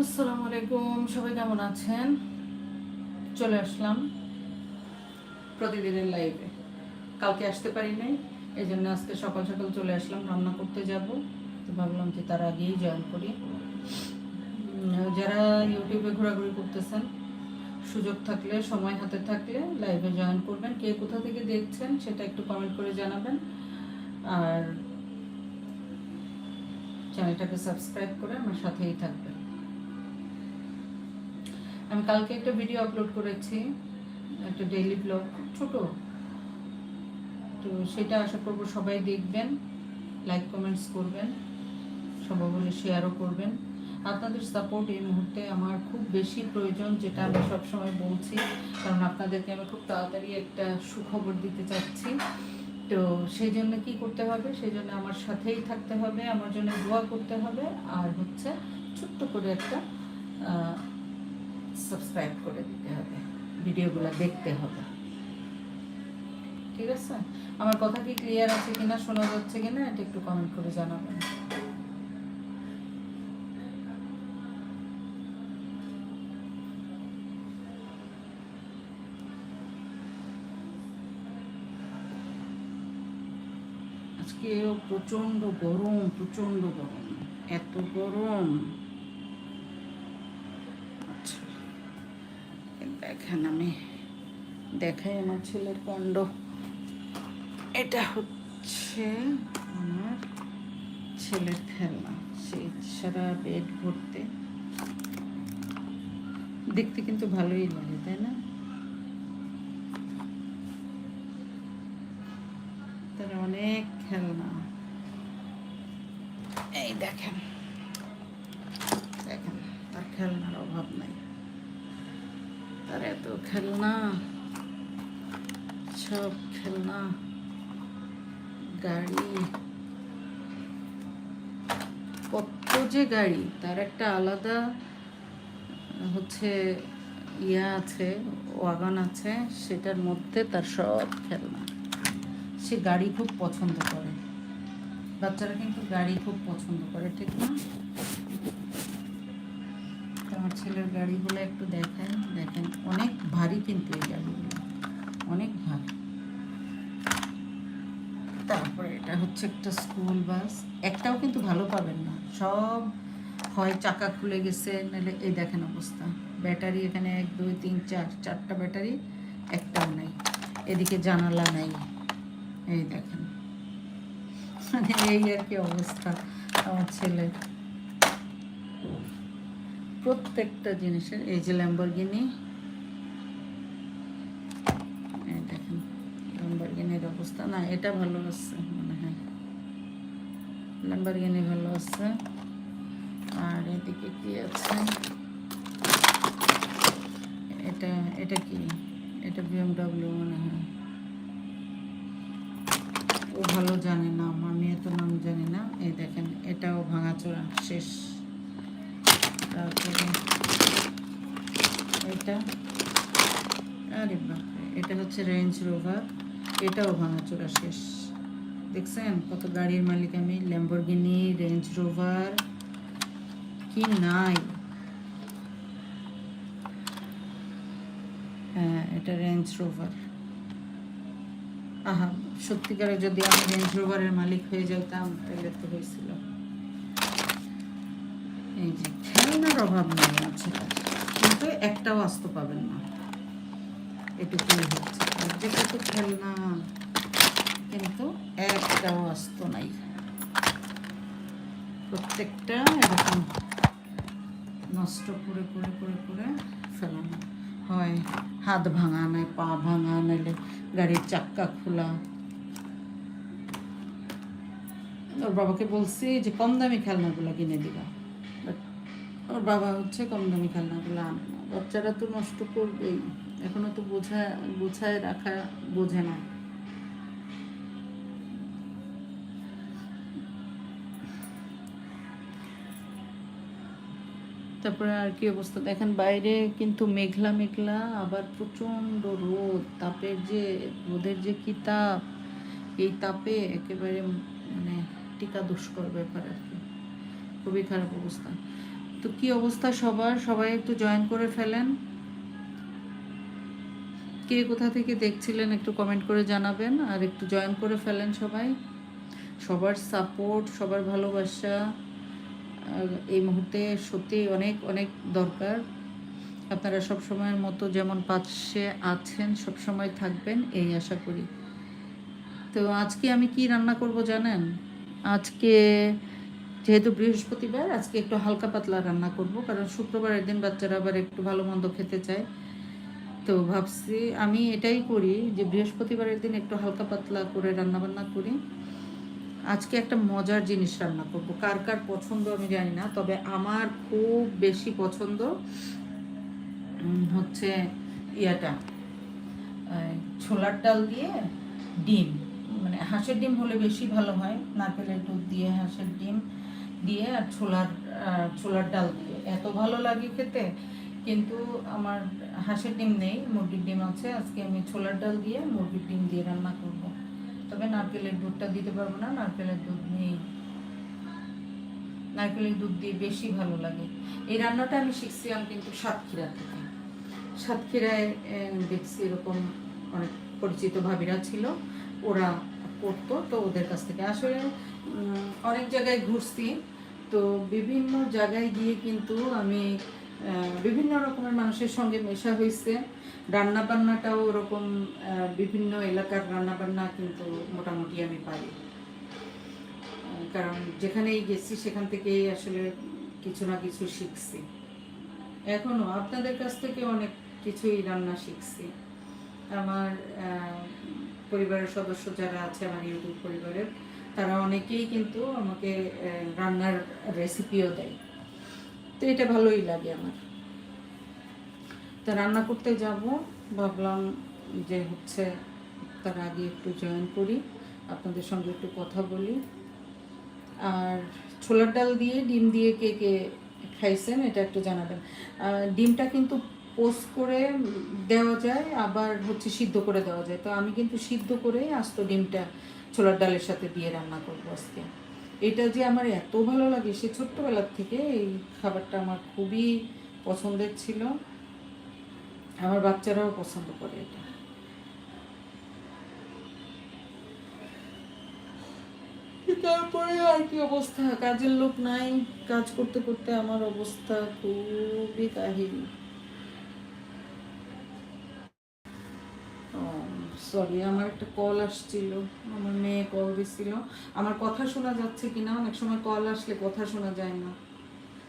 আসসালামু আলাইকুম, সবাই কেমন আছেন? চলে আসলাম প্রতিদিনের লাইভে কালকে আসতে পারি নাই এই জন্য আজকে সকাল সকাল চলে আসলাম, রান্না করতে যাব। তো ভাবলাম যে তার আগেই জয়েন করি। যারা ইউটিউবে ঘোরাঘুরি করতেছেন, সুযোগ থাকলে, সময় হাতে থাকলে লাইভে জয়েন করবেন। কে কোথা থেকে দেখছেন সেটা একটু কমেন্ট করে জানাবেন। আর চ্যানেলটাকে সাবস্ক্রাইব করে আমার সাথেই থাকবেন। আমি কালকে একটা ভিডিও আপলোড করেছি, একটা ডেইলি ব্লগ ছোট। তো সেটা আশা করব সবাই দেখবেন লাইক কমেন্টস করবেন সবাই বলে শেয়ারও করবেন। আপনাদের সাপোর্ট এই মুহূর্তে আমার খুব বেশি প্রয়োজন, যেটা আমি সবসময় বলছি, কারণ আপনাদেরকে আমি খুব তাড়াতাড়ি একটা সুখবর দিতে চাচ্ছি। তো সেই জন্য কি করতে হবে? সেই জন্য আমার সাথেই থাকতে হবে, আমার জন্য দোয়া করতে হবে, আর হচ্ছে ছোট্ট করে একটা সাবস্ক্রাইব করে দিতে হবে। ভিডিওগুলো দেখতে হবে। ঠিক আছে? আমার কথা কি ক্লিয়ার আছে কিনা, শোনা যাচ্ছে কিনা, এটা একটু কমেন্ট করে জানাবেন। আজকে প্রচণ্ড গরম প্রচণ্ড গরম। এত গরম আচ্ছা দেখেন আমি দেখাই আমার ছেলের কাণ্ড। এটা হচ্ছে আমার ছেলের খেলনা। সেই সারা বেড ভরতে। দেখতে কিন্তু ভালোই লাগে, তাই না? তার অনেক খেলনা। এই দেখেন দেখেন তার খেলনার অভাব নাই তার এত খেলনা, সব খেলনা, গাড়ি। কত যে গাড়ি, তার একটা আলাদা, হচ্ছে ইয়া আছে, ওয়াগন আছে, সেটার মধ্যে তার সব খেলনা। সে গাড়ি খুব পছন্দ করে। বাচ্চারা কিন্তু গাড়ি খুব পছন্দ করে, ঠিক না? ছেলের গাড়িগুলো একটু দেখেন দেখেন, অনেক ভারী কিন্তু এই গাড়িগুলো, অনেক ভারী। তারপরে এটা হচ্ছে একটা স্কুল বাস, একটাও কিন্তু ভালো পাবেন না, সব হয় চাকা খুলে গেছে, নাহলে এই দেখেন অবস্থা, ব্যাটারি এখানে এক, দুই, তিন, চার, চারটা ব্যাটারি, একটাও নাই, এদিকে জানালা নাই, এই দেখেন। মানে এই আর কি অবস্থা আমার ছেলের। প্রত্যেকটা জিনিসের, এই যে ল্যাম্বরগিনি দেখেন ল্যাম্বরগিনির অবস্থা। না, এটা ভালো আছে মনে হয়। ল্যাম্বরগিনি ভালো আছে। আর এদিকে কি আছে? এটা এটা কি? এটা বিএমডাব্লিউ মনে হয়। ও ভালো জানে না আমি এত নাম জানি না। এই দেখেন, এটাও ভাঙাচোরা, শেষ। তারপরে এটা? আরে বাপরে, এটা হচ্ছে রেঞ্জ রোভার এটাও ভাঙাচোরা শেষ। দেখছেন কত গাড়ির মালিক আমি? ল্যাম্বরগিনি রেঞ্জ রোভার কি নাই? হ্যাঁ এটা রেঞ্জ রোভার আহা, সত্যিকারে যদি আমি রেঞ্জ রোভারের মালিক হয়ে যেতাম তাহলে তো হয়েছিল। এই যে খেলনার অভাব নেই আছে কিন্তু একটাও আস্ত পাবেন না। এটুকুই হচ্ছে। আর যে কত খেলনা, কিন্তু একটাও আস্ত নাই। প্রত্যেকটা এরকম নষ্ট করে করে করে করে ফেলানো হয়। হাত ভাঙা নয়, পা ভাঙা নাহলে গাড়ির চাক্কা খোলা। ওর বাবাকে বলছি যে কম দামি খেলনাগুলো কিনে দিবা। ওর বাবা হচ্ছে কম দামি খেলনাগুলো আনে না। বাচ্চারা তো নষ্ট করবেই। এখনও তো বোঝা, গোছায় রাখা বোঝে না। তারপরে আর কি অবস্থা? দেখেন বাইরে কিন্তু মেঘলা মেঘলা, আবার প্রচণ্ড রোদ। তাপের যে, রোদের যে কি তাপ, এই তাপে একেবারে মানে টিকা দুষ্কর ব্যাপার আর কি। খুবই খারাপ অবস্থা। তো কি অবস্থা সবার? সবাই একটু জয়েন করে ফেলেন। কে কোথা থেকে দেখছিলেন একটু কমেন্ট করে জানাবেন, আর একটু জয়েন করে ফেলেন সবাই। সবার সাপোর্ট সবার ভালোবাসা এই মুহূর্তে সত্যি অনেক অনেক দরকার। আপনারা সব সময়ের মতো যেমন পাশে আছেন, সব সময় থাকবেন, এই আশা করি। তো আজকে আমি কি রান্না করব জানেন? আজকে যেহেতু বৃহস্পতিবার, আজকে একটু হালকা পাতলা রান্না করব, কারণ শুক্রবারের দিন বাচ্চারা আবার একটু ভালো মন্দ খেতে চায়। তো ভাবছি আমি এটাই করি যে বৃহস্পতিবারের দিন একটু হালকা পাতলা করে রান্না বান্না করি। আজকে একটা মজার জিনিস রান্না করব। কার কার পছন্দ আমি জানি না, তবে আমার খুব বেশি পছন্দ হচ্ছে ইয়াটা ছোলার ডাল দিয়ে ডিম। মানে হাঁসের ডিম হলে বেশি ভালো হয়, নারকেলের দুধ দিয়ে হাঁসের ডিম। দিয়ে আর ছোলার ছোলার ডাল দিয়ে। এত ভালো লাগে খেতে, কিন্তু আমার হাঁসের ডিম নেই, মুরগির ডিম আছে। আজকে আমি ছোলার ডাল দিয়ে মুরগির ডিম দিয়ে রান্না করব। তবে নারকেলের দুধটা দিতে পারব না, নারকেলের দুধ নেই। নারকেলের দুধ দিয়ে বেশি ভালো লাগে। এই রান্নাটা আমি শিখছিলাম কিন্তু সাতক্ষীরা থেকে। সাতক্ষীরায় দেখছি এরকম অনেক পরিচিত ভাবিরা ছিল, ওরা করতো, তো ওদের কাছ থেকে। আসলে অনেক জায়গায় ঘুরছি তো বিভিন্ন জায়গায় গিয়ে কিন্তু আমি বিভিন্ন রকমের মানুষের সঙ্গে মেশা হয়েছে রান্না বান্নাটাও ওরকম বিভিন্ন এলাকার রান্না বান্না কিন্তু মোটামুটি আমি আহ, কারণ যেখানেই গেছি সেখান থেকেই আসলে কিছু না কিছু শিখছি। এখনও আপনাদের কাছ থেকে অনেক কিছুই রান্না শিখছি। আমার পরিবারের সদস্য যারা আছে আমার ইউটিউব পরিবারের তারা অনেকেই কিন্তু আমাকে রান্নার রেসিপিও দেয়। তো এটা ভালোই লাগে আমার। তো রান্না করতে যাব, ভাবলাম যে হচ্ছে তার আগে একটু জয়েন করি, আপনাদের সঙ্গে একটু কথা বলি। আর ছোলার ডাল দিয়ে, ডিম দিয়ে কে কে খাইছেন এটা একটু জানাবেন। ডিমটা কিন্তু পোস্ট করে দেওয়া যায়, আবার হচ্ছে সিদ্ধ করে দেওয়া যায়। তো আমি কিন্তু সিদ্ধ করেই আস্ত ডিমটা ছোলার ডালের সাথে দিয়ে রান্না করব আজকে। এটা যে আমার এত ভালো লাগে, সে ছোট্টবেলার থেকে এই খাবারটা আমার খুবই পছন্দের ছিল। আমার বাচ্চারাও পছন্দ করে এটা। তারপরে আর কি অবস্থা? কাজের লোক নাই, কাজ করতে করতে আমার অবস্থা খুবই কাহিল। সরি আমার একটা কল আসছিল। আমার মেয়ে কল দিছিল। আমার কথা শোনা যাচ্ছে কিনা? অনেক সময় কল আসলে কথা শোনা যায় না।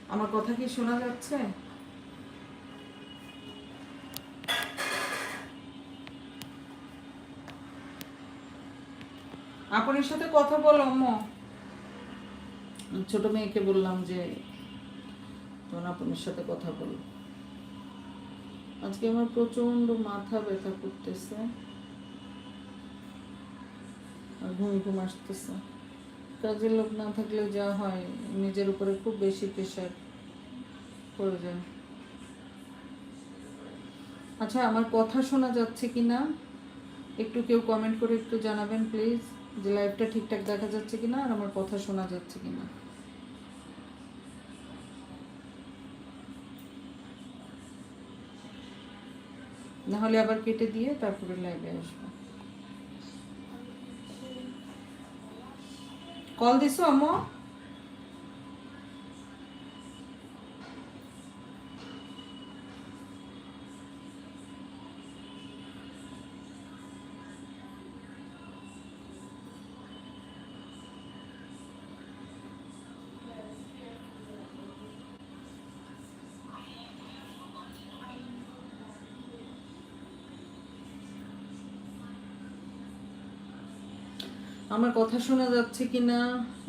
আমার কথা কি শোনা যাচ্ছে? আপনার সাথে কথা বলো, আম্ম। ছোট মেয়েকে বললাম যে তোমার আপনার সাথে কথা বলো। আজকে আমার প্রচণ্ড মাথা ব্যথা করতেছে। আর ঘুম ঘুম আসতেছে। কাজের লোক না থাকলে যা হয়, নিজের উপরে খুব বেশি প্রেশার পড়ে যায়। আচ্ছা আমার কথা শোনা যাচ্ছে কি না? একটু কেউ কমেন্ট করে একটু জানাবেন প্লিজ যে লাইভটা ঠিকঠাক দেখা যাচ্ছে কি না আর আমার কথা শোনা যাচ্ছে কিনা না। হলে আবার কেটে দিয়ে তারপরে লাইভে আসব। কল দিছো আম্মু? আমার কথা শোনা যাচ্ছে কি না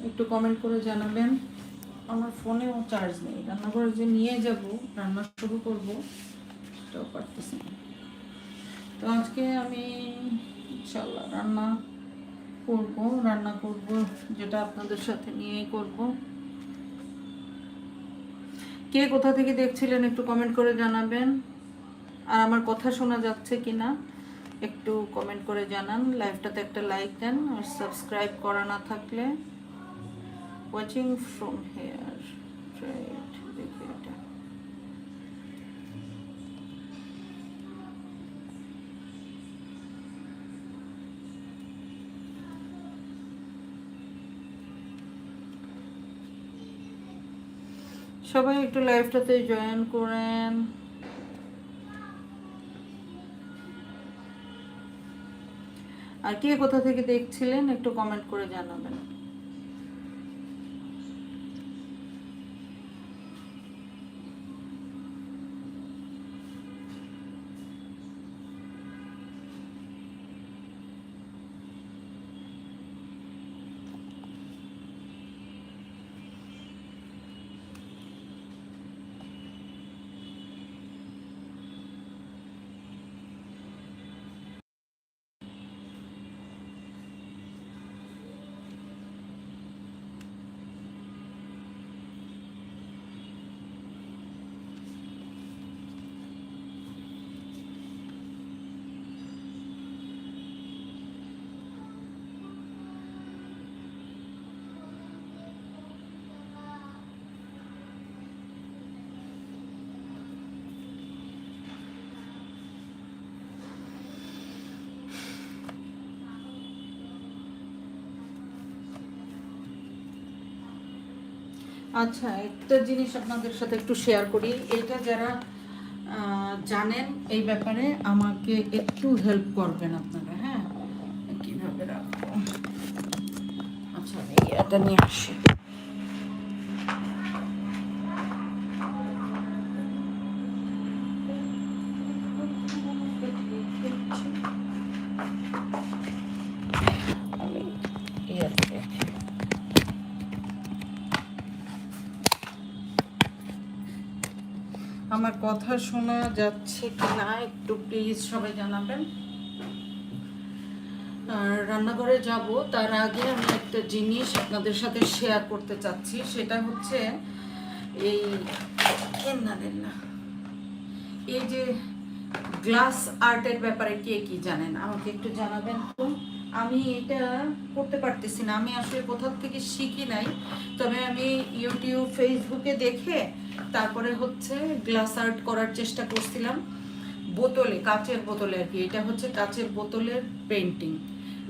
একটু কমেন্ট করে জানাবেন। আমার ফোনেও চার্জ নেই। রান্নাঘরে যে নিয়ে যাব, রান্না শুরু করব, সেটাও পারতেছি না। তো আজকে আমি ইনশাল্লাহ রান্না করব রান্না করব, যেটা আপনাদের সাথে নিয়েই করব। কে কোথা থেকে দেখছিলেন একটু কমেন্ট করে জানাবেন। আর আমার কথা শোনা যাচ্ছে কি না একটু কমেন্ট করে জানান লাইভটাতে একটা লাইক দেন আর সাবস্ক্রাইব করা না থাকলে ওয়াচিং ফ্রম হেয়ার রাইট দেখি এটা। সবাই একটু লাইভটাতে জয়েন করেন। আর কে কোথা থেকে দেখছিলেন একটু কমেন্ট করে জানাবেন। আচ্ছা একটা জিনিস আপনাদের সাথে একটু শেয়ার করি। এটা যারা জানেন এই ব্যাপারে, আমাকে একটু হেল্প করবেন আপনারা হ্যাঁ? কীভাবে রাখব? আচ্ছা এটা নিয়ে আসি। কথা শোনা যাচ্ছে কি না একটু প্লিজ সবাই জানাবেন। আর রান্নাঘরে যাব, তার আগে আমি একটা জিনিস আপনাদের সাথে শেয়ার করতে চাচ্ছি, সেটা হচ্ছে এই না না, এই যে গ্লাস আর্টের ব্যাপারে কে কি জানেন? আমাকে একটু জানাবেন তো। আমি এটা করতে পারতেছি না। আমি আসলে কোথাও থেকে শিখি নাই। তবে আমি ইউটিউব ফেসবুকে দেখে তারপরে হচ্ছে গ্লাস আর্ট করার চেষ্টা করছিলাম। বোতলে, কাচের বোতলে আর কি। এটা হচ্ছে কাচের বোতলের পেন্টিং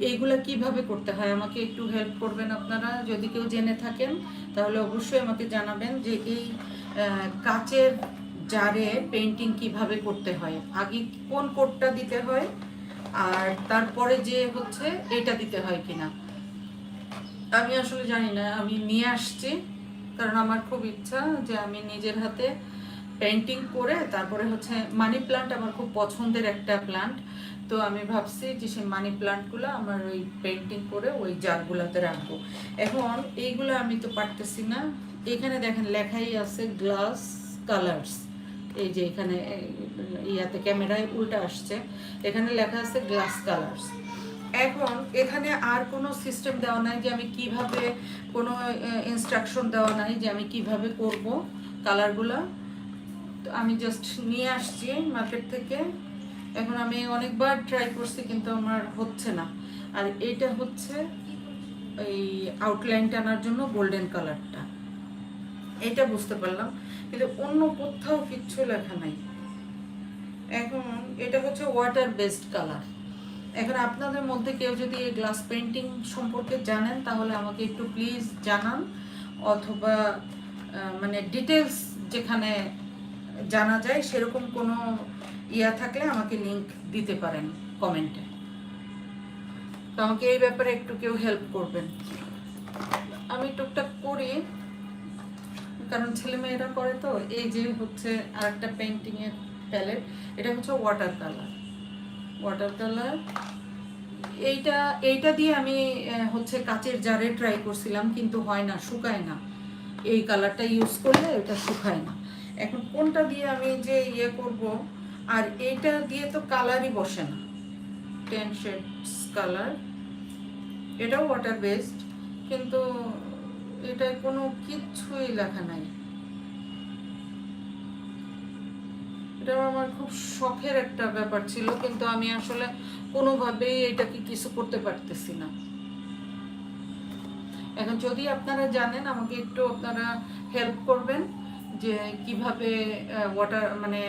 এইগুলা কীভাবে করতে হয়? আমাকে একটু হেল্প করবেন আপনারা? যদি কেউ জেনে থাকেন, তাহলে অবশ্যই আমাকে জানাবেন যে এই কাচের জারে পেন্টিং কীভাবে করতে হয়? আগে কোন কোডটা দিতে হয়? আর তারপরে যে হচ্ছে এটা দিতে হয় কিনা। আমি আসলে জানি না, আমি নিয়ে আসছি, কারণ আমার খুব ইচ্ছা যে আমি নিজের হাতে পেন্টিং করে তারপরে হচ্ছে মানি প্লান্ট আমার খুব পছন্দের একটা প্লান্ট তো আমি ভাবছি যে সেই মানি প্লান্টগুলো আমার ওই পেন্টিং করে ওই জারগুলোতে রাখব। এখন এইগুলো আমি তো পারতেছি না। এখানে দেখেন লেখাই আছে গ্লাস কালার্স এই যে এখানে ইয়াতে ক্যামেরায় উল্টা আসছে। এখানে লেখা আছে গ্লাস কালার্স এখন এখানে আর কোনো সিস্টেম দেওয়া নাই যে আমি কীভাবে কোনো ইনস্ট্রাকশন দেওয়া নাই যে আমি কীভাবে করব কালারগুলো তো আমি জাস্ট নিয়ে আসছি মার্কেট থেকে। এখন আমি অনেকবার ট্রাই করছি কিন্তু আমার হচ্ছে না। আর এইটা হচ্ছে এই আউটলাইন টানার জন্য গোল্ডেন কালারটা এটা বুঝতে পারলাম। কিন্তু অন্য কোথাও কিচ্ছু লেখা নাই। এখন এটা হচ্ছে ওয়াটার বেসড কালার এখন আপনাদের মধ্যে কেউ যদি গ্লাস পেন্টিং সম্পর্কে জানেন, তাহলে আমাকে একটু প্লিজ জানান। অথবা মানে ডিটেলস যেখানে জানা যায়, সেরকম কোনো ইয়া থাকলে আমাকে লিংক দিতে পারেন কমেন্টে তো আমাকে এই ব্যাপারে একটু কেউ হেল্প করবেন। আমি টুকটাক করি। কারণ ছেলেমেয়েরা করে তো এই যে হচ্ছে আরেকটা পেন্টিংয়ের প্যালেট এটা হচ্ছে ওয়াটার কালার ওয়াটার কালার এইটা এইটা দিয়ে আমি হচ্ছে কাচের জারে ট্রাই করছিলাম, কিন্তু হয় না, শুকায় না। এই কালারটা ইউজ করলে এটা শুকায় না। এখন কোনটা দিয়ে আমি যে ইয়ে করব, আর এইটা দিয়ে তো কালারই বসে না। টেন শেডস কালার এটাও ওয়াটার বেসড কিন্তু এটা কোনো কিচ্ছুই লেখা নাই। এটা আমার খুব শখের একটা ব্যাপার ছিল, কিন্তু আমি আসলে কোনোভাবেই এটাকে কিছু করতে পারতেছি না। এখন যদি আপনারা জানেন, আমাকে একটু আপনারা হেল্প করবেন যে কীভাবে ওয়াটার মানে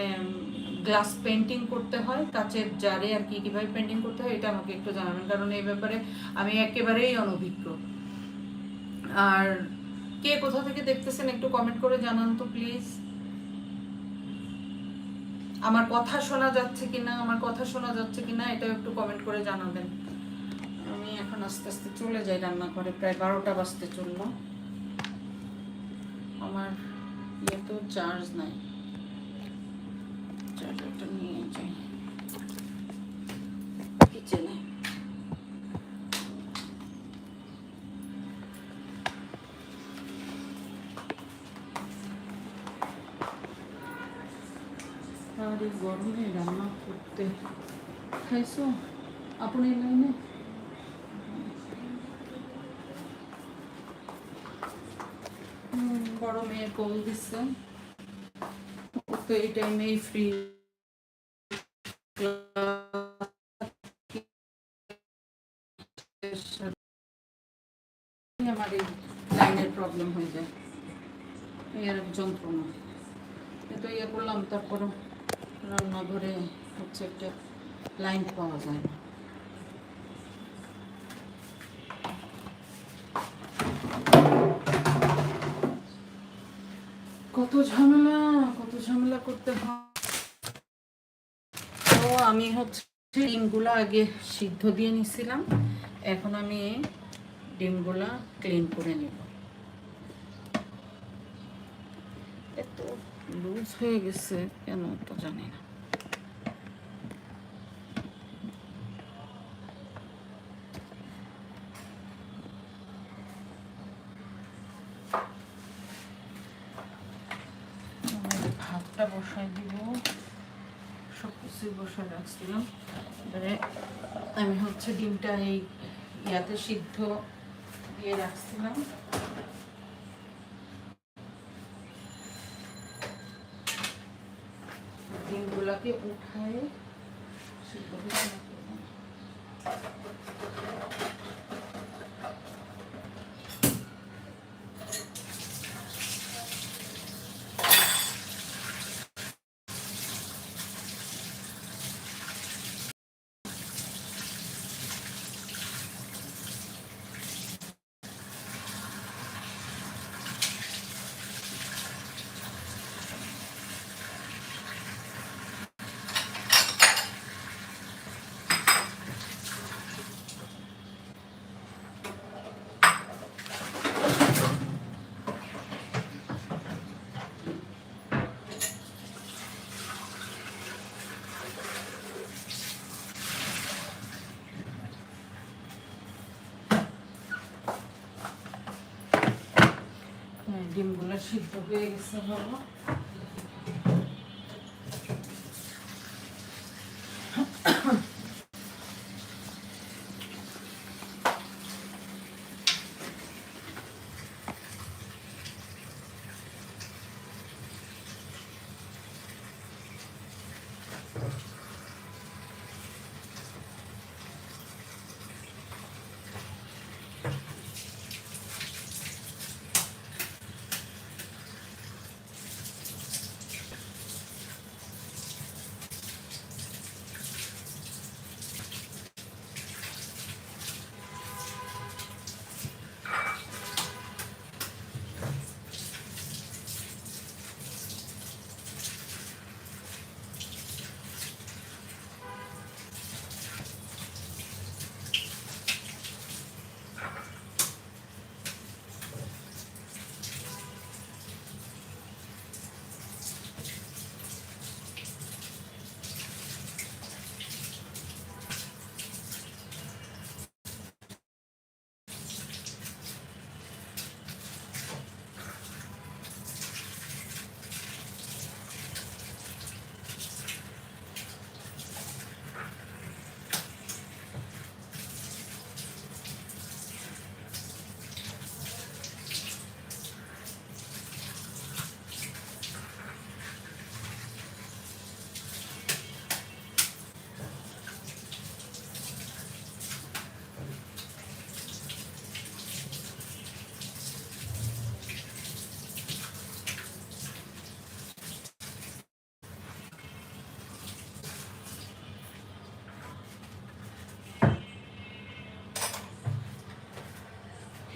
গ্লাস পেন্টিং করতে হয়, কাচের জারে আর কি কীভাবে পেন্টিং করতে হয়, এটা আমাকে একটু জানাবেন, কারণ এই ব্যাপারে আমি একেবারেই অনভিজ্ঞ। আর কে কোথা থেকে দেখতেছেন একটু কমেন্ট করে জানান তো প্লিজ আমার কথা শোনা যাচ্ছে কিনা, আমার কথা শোনা যাচ্ছে কিনা এটা একটু কমেন্ট করে জানাবেন। আমি এখন আস্তে আস্তে চলে যাই রান্নাঘরে, প্রায় বারোটা বাজতে চলল। আমার ইয়ে তো চার্জ নাই। চার্জারটা নিয়ে যাই। গরমে রান্না করতে খাইছো? আপনি লাইনে? বড় মেয়ে কল দিচ্ছে তো এই টাইমেই ফ্রি আমার এই লাইনের প্রবলেম হয়ে যায়। এর যন্ত্রণা। এতো ইয়ে করলাম তারপর রান্নাঘরে হচ্ছে একটা লাইন পাওয়া যায় না। কত ঝামেলা কত ঝামেলা করতে হয়। তো আমি হচ্ছে ডিমগুলো আগে সিদ্ধ দিয়ে নিছিলাম। এখন আমি ডিমগুলা ক্লিন করে নেব। এত লুজ হয়ে গেছে, কেন তো জানি না। ভাতটা বসাই দিব। সব কিছুই বসাই রাখছিলাম। এবারে আমি হচ্ছে ডিমটা এই ইয়াতে সিদ্ধ দিয়ে রাখছিলাম। ডিমগুলাকে উঠায় সিদ্ধ করে রাখব। হ্যাঁ, ডিমগুলো সিদ্ধ হয়ে গেছে ভালো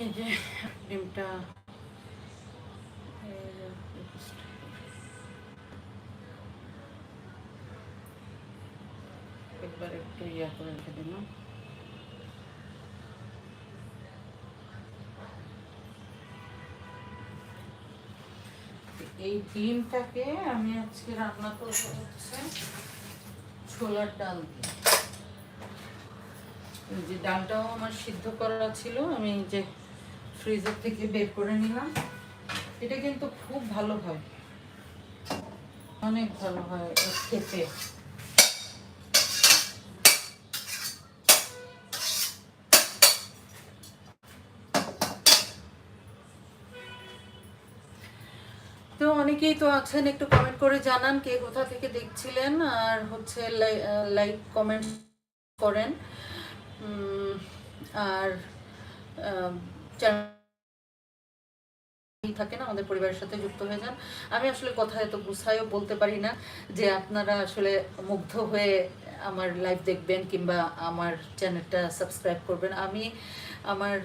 এই যে ডিমটা একবার একটু ইয়া করে রেখে দিলাম এই ডিমটাকে আমি আজকে রান্না করব হচ্ছে ছোলার ডাল দিয়ে। যে ডালটাও আমার সিদ্ধ করা ছিল, আমি যে ফ্রিজের থেকে বের করে নিলাম। এটা কিন্তু খুব ভালো হয়। অনেক ভালো হয় খেতে। তো অনেকেই তো আছেন, একটু কমেন্ট করে জানান কে কোথা থেকে দেখছিলেন আর হচ্ছে লাইক কমেন্ট করেন। আর চ্যানেল থাকে না, আমাদের পরিবারের সাথে যুক্ত হয়ে যান। আমি আসলে কথা এত গুছায়ও বলতে পারি না যে আপনারা আসলে মুগ্ধ হয়ে আমার লাইভ দেখবেন কিংবা আমার চ্যানেলটা সাবস্ক্রাইব করবেন। আমি আমার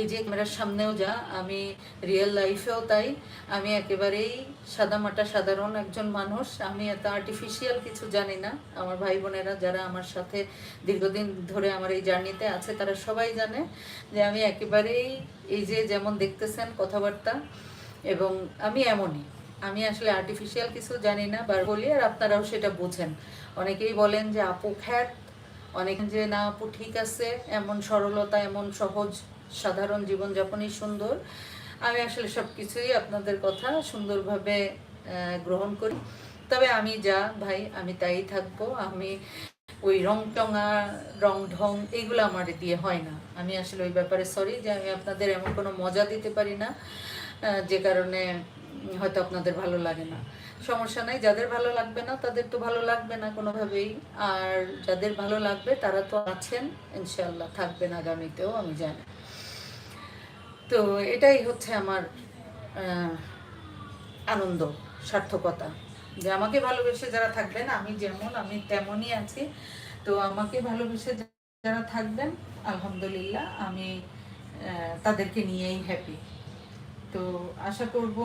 এই যে ক্যামেরার সামনেও যা, আমি রিয়েল লাইফেও তাই। আমি একেবারেই সাদামাটা সাধারণ একজন মানুষ। আমি এত আর্টিফিশিয়াল কিছু জানি না। আমার ভাই বোনেরা যারা আমার সাথে দীর্ঘদিন ধরে আমার এই জার্নিতে আছে, তারা সবাই জানে যে আমি একেবারেই এই যে যেমন দেখতেছেন কথাবার্তা, এবং আমি এমনই। আমি আসলে আর্টিফিশিয়াল কিছু জানি না, বার বলি, আর আপনারাও সেটা বোঝেন। অনেকেই বলেন যে, আপু খ্যাত। অনেক যে, না আপু ঠিক আছে। এমন সরলতা, এমন সহজ সাধারণ জীবনযাপনই সুন্দর। আমি আসলে সব কিছুই আপনাদের কথা সুন্দরভাবে গ্রহণ করি। তবে আমি যা ভাই, আমি তাই থাকব। আমি ওই রং টঙা রং ঢং এইগুলো আমার দিয়ে হয় না। আমি আসলে ওই ব্যাপারে সরি যে আমি আপনাদের এমন কোনো মজা দিতে পারি না যে কারণে হয়তো আপনাদের ভালো লাগে না। সমস্যা নাই, যাদের ভালো লাগবে না, তাদের তো ভালো লাগবে না কোনোভাবেই। আর যাদের ভালো লাগবে, তারা তো আছেন ইনশাল্লাহ থাকবেন আগামীতেও, আমি জানি। তো এটাই হচ্ছে আমার আনন্দ, সার্থকতা। যে আমাকে ভালোবেসে যারা থাকবেন, আমি যেমন, আমি তেমনই আছি। তো আমাকে ভালোবেসে যারা থাকবেন, আলহামদুলিল্লাহ, আমি তাদেরকে নিয়েই হ্যাপি তো আশা করব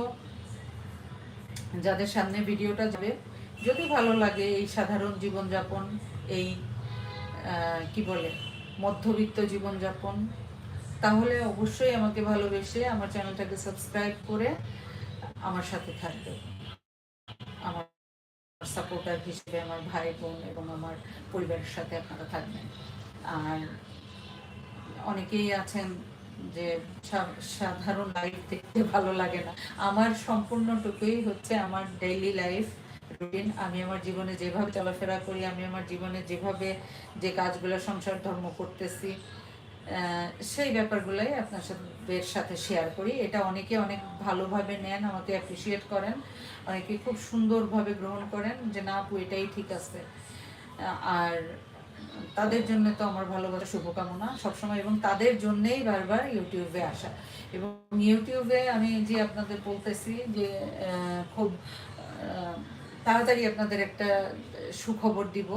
যাদের সামনে ভিডিওটা যাবে, যদি ভালো লাগে এই সাধারণ জীবনযাপন, এই কি বলে, মধ্যবিত্ত জীবনযাপন তাহলে অবশ্যই আমাকে ভালোবেসে আমার চ্যানেলটাকে সাবস্ক্রাইব করে আমার সাথে থাকবে। আমার সাপোর্টার হিসেবে আমার ভাই বোন এবং আমার পরিবারের সাথে আপনারা থাকবেন। আর অনেকেই আছেন যে সাধারণ লাইফ দেখতে ভালো লাগে না। আমার সম্পূর্ণটুকুই হচ্ছে আমার ডেইলি লাইফ রুটিন আমি আমার জীবনে যেভাবে চলাফেরা করি, আমি আমার জীবনে যেভাবে যে কাজগুলো সংসার ধর্ম করতেছি সেই ব্যাপারগুলোই আপনার সাথে সাথে শেয়ার করি। এটা অনেকে অনেক ভালোভাবে নেন, আমাকে অ্যাপ্রিসিয়েট করেন। অনেকে খুব সুন্দরভাবে গ্রহণ করেন যে, না আপু, এটাই ঠিক আছে। আর তাদের জন্য তো আমার ভালোবাসা শুভকামনা সবসময় এবং তাদের জন্যেই বারবার ইউটিউবে আসা। এবং ইউটিউবে আমি যে আপনাদের বলতেছি যে খুব তাড়াতাড়ি আপনাদের একটা সুখবর দিব।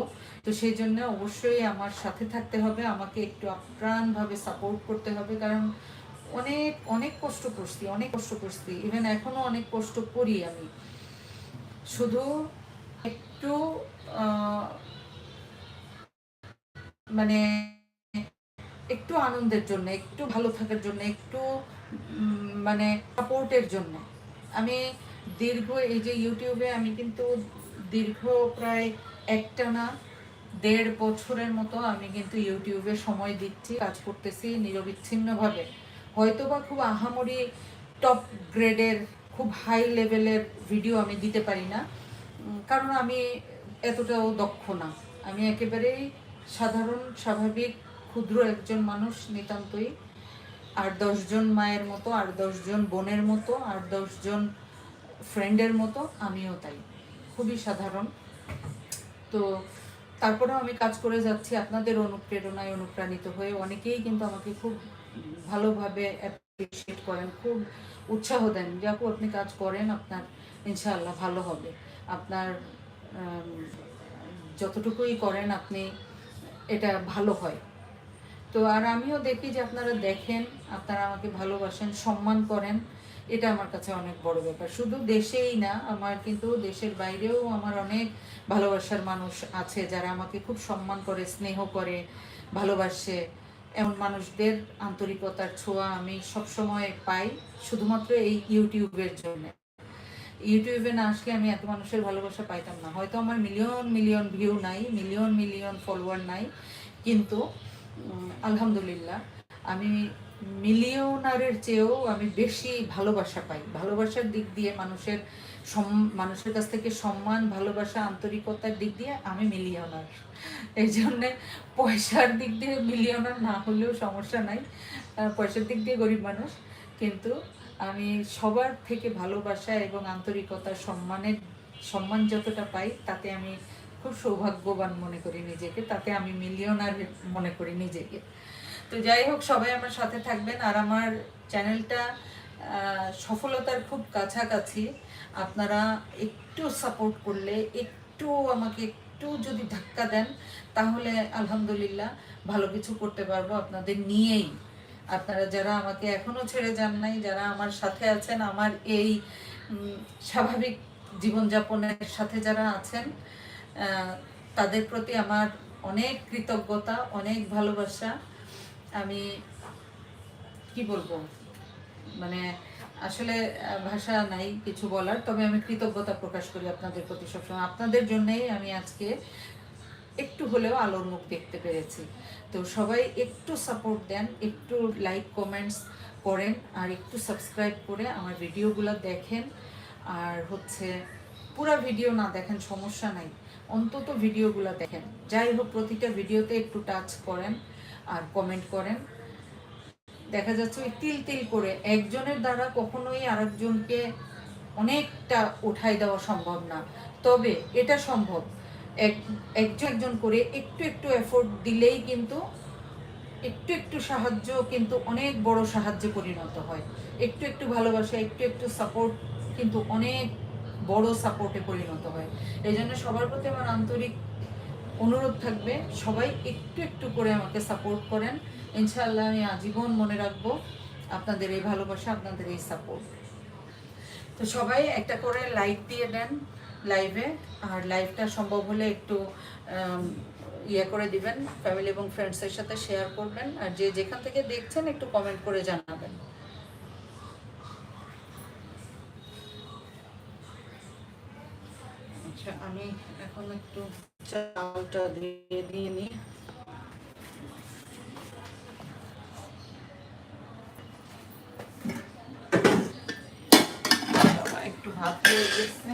তো সেই জন্য অবশ্যই আমার সাথে থাকতে হবে, আমাকে একটু আপ্রাণভাবে সাপোর্ট করতে হবে, কারণ অনেক অনেক কষ্ট করছি, অনেক কষ্ট করছি ইভেন এখনও অনেক কষ্ট করি আমি। শুধু একটু মানে একটু আনন্দের জন্য, একটু ভালো থাকার জন্য, একটু মানে সাপোর্টের জন্য। আমি দীর্ঘ, এই যে ইউটিউবে আমি কিন্তু দীর্ঘ প্রায় একটানা দেড় বছরের মতো আমি কিন্তু ইউটিউবে সময় দিচ্ছি, কাজ করতেছি নিরবিচ্ছিন্নভাবে। হয়তো বা খুব আহামরি টপ গ্রেডের খুব হাই লেভেলের ভিডিও আমি দিতে পারি না কারণ আমি এতটাও দক্ষ না। আমি একেবারেই সাধারণ, স্বাভাবিক, ক্ষুদ্র একজন মানুষ নিতান্তই। আর দশজন মায়ের মতো, আর দশজন বোনের মতো, আর দশজন ফ্রেন্ডের মতো, আমিও তাই। খুবই সাধারণ। তো তারপরেও আমি কাজ করে যাচ্ছি আপনাদের অনুপ্রেরণায় অনুপ্রাণিত হয়ে। অনেকেই কিন্তু আমাকে খুব ভালোভাবে অ্যাপ্রিসিয়েট করেন, খুব উৎসাহ দেন যে, আপু, আপনি কাজ করেন, আপনার ইনশাআল্লাহ ভালো হবে। আপনার যতটুকুই করেন আপনি এটা ভালো হয়। তো তো আর আমিও দেখি যে, আপনারা দেখেন, আপনারা আমাকে ভালোবাসেন, সম্মান করেন। এটা আমার কাছে অনেক বড় ব্যাপার। শুধু দেশেই না, আমার কিন্তু দেশের বাইরেও আমার অনেক ভালোবাসার মানুষ আছে যারা আমাকে খুব সম্মান করে, স্নেহ করে, ভালোবাসে। এমন মানুষদের আন্তরিকতার ছোঁয়া আমি সবসময় পাই, শুধুমাত্র এই ইউটিউবের জন্য। ইউটিউবে না আসলে আমি এত মানুষের ভালোবাসা পাইতাম না। হয়তো আমার মিলিয়ন মিলিয়ন ভিউ নাই, মিলিয়ন মিলিয়ন ফলোয়ার নাই, কিন্তু আলহামদুলিল্লাহ, আমি মিলিয়নারের চেয়েও আমি বেশি ভালোবাসা পাই। ভালোবাসার দিক দিয়ে মানুষের মানুষের কাছ থেকে সম্মান, ভালোবাসা, আন্তরিকতার দিক দিয়ে আমি মিলিয়নার। এই জন্যে পয়সার দিক দিয়ে মিলিয়নার না হলেও সমস্যা নাই। পয়সার দিক দিয়ে গরিব মানুষ। কিন্তু আমি সবার থেকে ভালোবাসা এবং আন্তরিকতা, সম্মানের, সম্মান যতটা পাই, তাতে আমি খুব সৌভাগ্যবান মনে করি নিজেকে। তাতে আমি মিলিয়নার মনে করি নিজেকে। তো যাই হোক, সবাই আমার সাথে থাকবেন। আর আমার চ্যানেলটা সফলতার খুব কাছাকাছি। আপনারা একটু সাপোর্ট করলে, একটু আমাকে একটু যদি ধাক্কা দেন, তাহলে আলহামদুলিল্লাহ ভালো কিছু করতে পারব আপনাদের নিয়েই। আপনারা যারা আমাকে এখনও ছেড়ে যান নাই, যারা আমার সাথে আছেন, আমার এই স্বাভাবিক জীবনযাপনের সাথে যারা আছেন তাদের প্রতি আমার অনেক কৃতজ্ঞতা, অনেক ভালোবাসা। আমি, কি বলব? মানে আসলে ভাষা নাই কিছু বলার, তবে আমি কৃতজ্ঞতা প্রকাশ করি আপনাদের প্রতি সবসময়। আপনাদের জন্যেই আমি আজকে একটু হলেও আলোর মুখ দেখতে পেরেছি। তো সবাই একটু সাপোর্ট দেন, একটু লাইক কমেন্টস করেন, আর একটু সাবস্ক্রাইব করে আমার ভিডিওগুলো দেখেন। আর হচ্ছে, পুরো ভিডিও না দেখেন, সমস্যা নাই। অন্তত ভিডিওগুলো দেখেন। যাই হোক, প্রতিটা ভিডিওতে একটু টাচ করেন। আর কমেন্ট করেন। দেখা যাচ্ছে ওই তিল তিল করে একজনের দ্বারা কখনোই আরেকজনকে অনেকটা উঠাই দেওয়া সম্ভব না। তবে এটা সম্ভব। এক, একজন একজন করে একটু একটু এফোর্ট দিলেই কিন্তু একটু একটু সাহায্য কিন্তু অনেক বড় সাহায্যে পরিণত হয়। একটু একটু ভালোবাসা, একটু একটু সাপোর্ট কিন্তু অনেক বড় সাপোর্টে পরিণত হয়। এই জন্য সবার প্রতি আমার আন্তরিক অনুরোধ থাকবে, সবাই একটু একটু করে আমাকে সাপোর্ট করেন। ইনশাআল্লাহ আমি আজীবন মনে রাখব আপনাদের এই ভালোবাসা, আপনাদের এই সাপোর্ট তো সবাই একটা করে লাইক দিয়ে দেন লাইভে আর লাইভটা সম্ভব হলে একটু ইয়ে করে দিবেন ফ্যামিলি এবং ফ্রেন্ডসের সাথে শেয়ার করবেন, আর যে যেখান থেকে দেখছেন একটু কমেন্ট করে জানাবেন। আচ্ছা আমি এখন একটু চালটা দিয়ে দিয়ে নিই বাবা, একটু ভাত হয়ে গেছে